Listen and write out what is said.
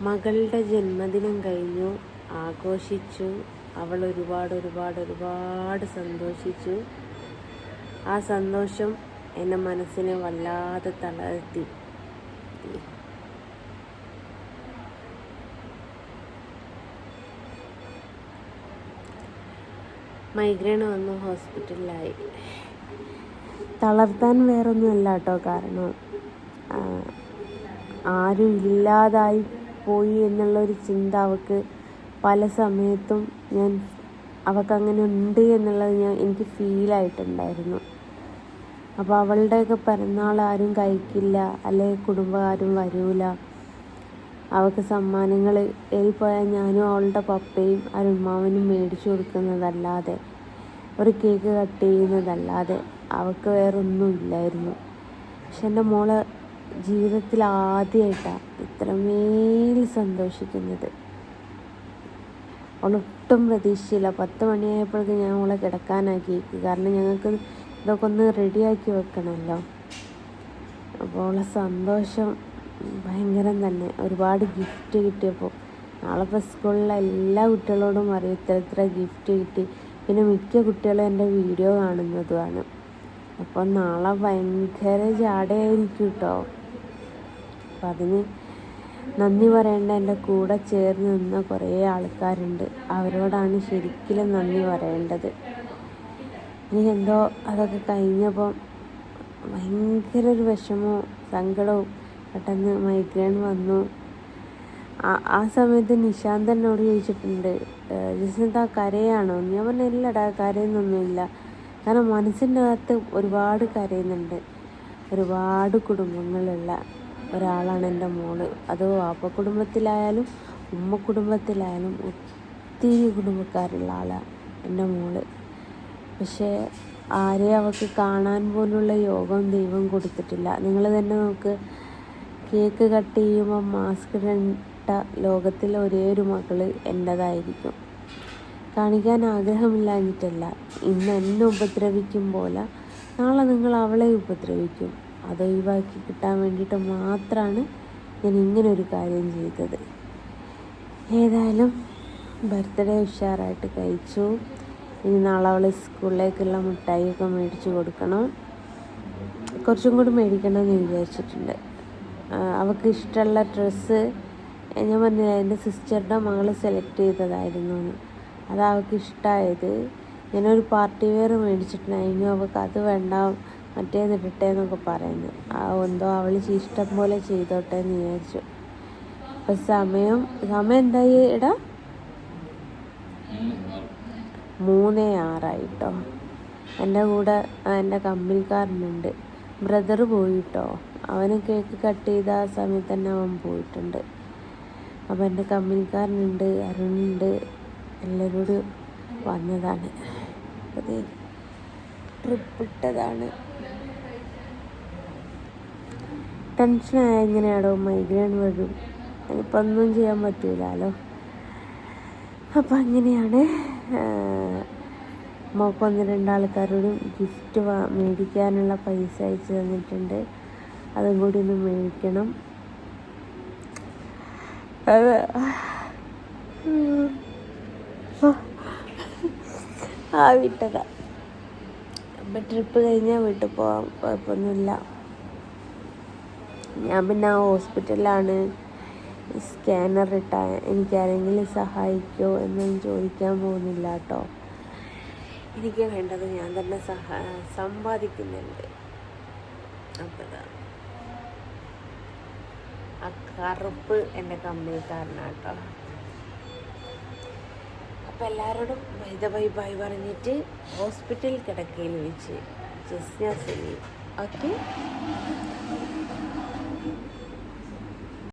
മകളുടെ ജന്മദിനം കഴിഞ്ഞു. ആഘോഷിച്ചു. അവൾ ഒരുപാട് ഒരുപാട് ഒരുപാട് സന്തോഷിച്ചു. ആ സന്തോഷം എന്റെ മനസ്സിനെ വല്ലാതെ തളർത്തി. മൈഗ്രെയിൻ വന്നു ഹോസ്പിറ്റലിലായി. തളർത്താൻ വേറൊന്നുമല്ല കേട്ടോ കാരണം ആരും ഇല്ലാതായി പോയി എന്നുള്ളൊരു ചിന്ത അവൾക്ക് പല സമയത്തും ഞാൻ അവൾക്ക് അങ്ങനെ ഉണ്ട് എന്നുള്ളത് ഞാൻ എനിക്ക് ഫീലായിട്ടുണ്ടായിരുന്നു അപ്പോൾ അവളുടെയൊക്കെ പിറന്നാൾ ആരും കഴിക്കില്ല അല്ലെങ്കിൽ കുടുംബക്കാരും വരൂല. അവൾക്ക് സമ്മാനങ്ങൾ ഏറിപ്പോയാൽ ഞാനും അവളുടെ പപ്പയും അരുമാവനും മേടിച്ചു കൊടുക്കുന്നതല്ലാതെ ഒരു കേക്ക് കട്ട് ചെയ്യുന്നതല്ലാതെ അവൾക്ക് വേറൊന്നും ഇല്ലായിരുന്നു. പക്ഷെ എന്റെ മോൾ ജീവിതത്തിൽ ആദ്യമായിട്ടാണ് ഇത്രമേൽ സന്തോഷിക്കുന്നത്. ഒട്ടും പ്രതീക്ഷിച്ചില്ല പത്ത് മണിയായപ്പോഴേക്കും ഞാൻ അവളെ കിടക്കാനാക്കി കാരണം ഞങ്ങൾക്ക് ഇതൊക്കെ ഒന്ന് റെഡിയാക്കി വെക്കണമല്ലോ. അപ്പോൾ അവളെ സന്തോഷം ഭയങ്കരം തന്നെ. ഒരുപാട് ഗിഫ്റ്റ് കിട്ടിയപ്പോൾ നാളെ സ്കൂളിലെ എല്ലാ കുട്ടികളോടും പറയും ഇത്ര ഇത്ര ഗിഫ്റ്റ് കിട്ടി. പിന്നെ മിക്ക കുട്ടികളും എന്റെ വീഡിയോ കാണുന്നതുമാണ്. അപ്പോൾ നാളെ ഭയങ്കര ജാടയായിരിക്കും കേട്ടോ. അപ്പം അതിന് നന്ദി പറയേണ്ട എന്റെ കൂടെ ചേർന്ന് നിന്ന കുറേ ആൾക്കാരുണ്ട്. അവരോടാണ് ശരിക്കും നന്ദി പറയേണ്ടത്. എന്തോ അതൊക്കെ കഴിഞ്ഞപ്പം ഭയങ്കര ഒരു വിഷമവും സങ്കടവും പെട്ടെന്ന് മൈഗ്രെയിൻ വന്നു. ആ- സമയത്ത് നിശാന്ത് എന്നോട് ചോദിച്ചിട്ടുണ്ട് ജിസ്നത്ത കരയാണോ? ഞാൻ പറഞ്ഞ ഇല്ലടാ കരയുന്നൊന്നുമില്ല. കാരണം മനസ്സിന്റെ അകത്ത് ഒരുപാട് കരയുന്നുണ്ട്. ഒരുപാട് കുടുംബങ്ങളുള്ള ഒരാളാണ് എന്റെ മോൾ. അത് വാപ്പ കുടുംബത്തിലായാലും ഉമ്മ കുടുംബത്തിലായാലും ഒത്തിരി കുടുംബക്കാരുള്ള ആളാണ് എന്റെ മോൾ. പക്ഷേ ആരെയും അവൾക്ക് കാണാൻ പോലുള്ള യോഗം ദൈവം കൊടുത്തിട്ടില്ല. നിങ്ങൾ തന്നെ നോക്ക് കേക്ക് കട്ട് ചെയ്യുമ്പോൾ മാസ്ക് ഇടേണ്ട ലോകത്തിലെ ഒരേ ഒരു മകൾ എന്റെതായിരിക്കും. കാണിക്കാൻ ആഗ്രഹമില്ലാഞ്ഞിട്ടല്ല ഇന്ന് എന്നെ ഉപദ്രവിക്കും പോലെ നാളെ നിങ്ങൾ അവളെ ഉപദ്രവിക്കും. അത് ഒഴിവാക്കി കിട്ടാൻ വേണ്ടിയിട്ട് മാത്രമാണ് ഞാൻ ഇങ്ങനൊരു കാര്യം ചെയ്തത്. ഏതായാലും ബർത്ത്ഡേ ഉഷാറായിട്ട് കഴിച്ചു. ഇനി നാളെ അവളെ സ്കൂളിലേക്കുള്ള മിഠായിയൊക്കെ മേടിച്ച് കൊടുക്കണം. കുറച്ചും കൂടി മേടിക്കണമെന്ന് വിചാരിച്ചിട്ടുണ്ട്. അവൾക്ക് ഇഷ്ടമുള്ള ഡ്രസ്സ് ഞാൻ പറഞ്ഞില്ല എന്റെ സിസ്റ്ററുടെ മകൾ സെലക്ട് ചെയ്തതായിരുന്നു. അത് അവൾക്ക് ഇഷ്ടമായത് ഞാനൊരു പാർട്ടി വെയർ മേടിച്ചിട്ടുണ്ടായിരുന്നു. അവൾക്ക് അത് വേണ്ട മറ്റേത് ഇടട്ടെ എന്നൊക്കെ പറയുന്നു. ആ എന്തോ അവൾ ഇഷ്ടം പോലെ ചെയ്തോട്ടെ എന്ന് വിചാരിച്ചു. അപ്പൊ സമയം സമയം എന്തായി ഇടാ മൂന്ന് ആറായിട്ടോ എന്റെ കൂടെ എന്റെ കമ്പനിക്കാരനുണ്ട്. ബ്രദർ പോയിട്ടോ? അവന് കേക്ക് കട്ട് ചെയ്ത ആ സമയത്ത് തന്നെ അവൻ പോയിട്ടുണ്ട്. അപ്പോൾ എന്റെ കമ്പനിക്കാരനുണ്ട് അരുണുണ്ട് എല്ലാവരോടും വന്നതാണ്. അപ്പോൾ ട്രിപ്പ് ഇട്ടതാണ് ടെൻഷനായ എങ്ങനെയാണോ മൈഗ്രെയിൻ വരും. അതിപ്പോൾ ഒന്നും ചെയ്യാൻ പറ്റൂലല്ലോ അപ്പം അങ്ങനെയാണ് മോക്ക് ഒന്ന് രണ്ടാൾക്കാരോടും ഗിഫ്റ്റ് വാ മേടിക്കാനുള്ള പൈസ അയച്ചു തന്നിട്ടുണ്ട്. അതും കൂടി ഒന്ന് മേടിക്കണം. അത് ആ വിട്ടതാ. അപ്പം ട്രിപ്പ് കഴിഞ്ഞാൽ വീട്ടിൽ പോകാം കുഴപ്പമൊന്നുമില്ല. ഞാൻ പിന്നെ ഹോസ്പിറ്റലിലാണ് സ്കാനർ ഇട്ടാ എനിക്കാരെങ്കിലും സഹായിക്കുമോ എന്നൊന്നും ചോദിക്കാൻ പോകുന്നില്ല കേട്ടോ. എനിക്ക് വേണ്ടത് ഞാൻ തന്നെ സഹാ സമ്പാദിക്കുന്നുണ്ട്. അപ്പോൾ ഇതാ. ആ കറുപ്പ് എന്റെ കമ്പനിക്കാരനാണ് അപ്പം എല്ലാവരോടും വൈദ ബൈ ബൈ പറഞ്ഞിട്ട് ഹോസ്പിറ്റൽ കിടക്കയിൽ വെച്ച്. Just okay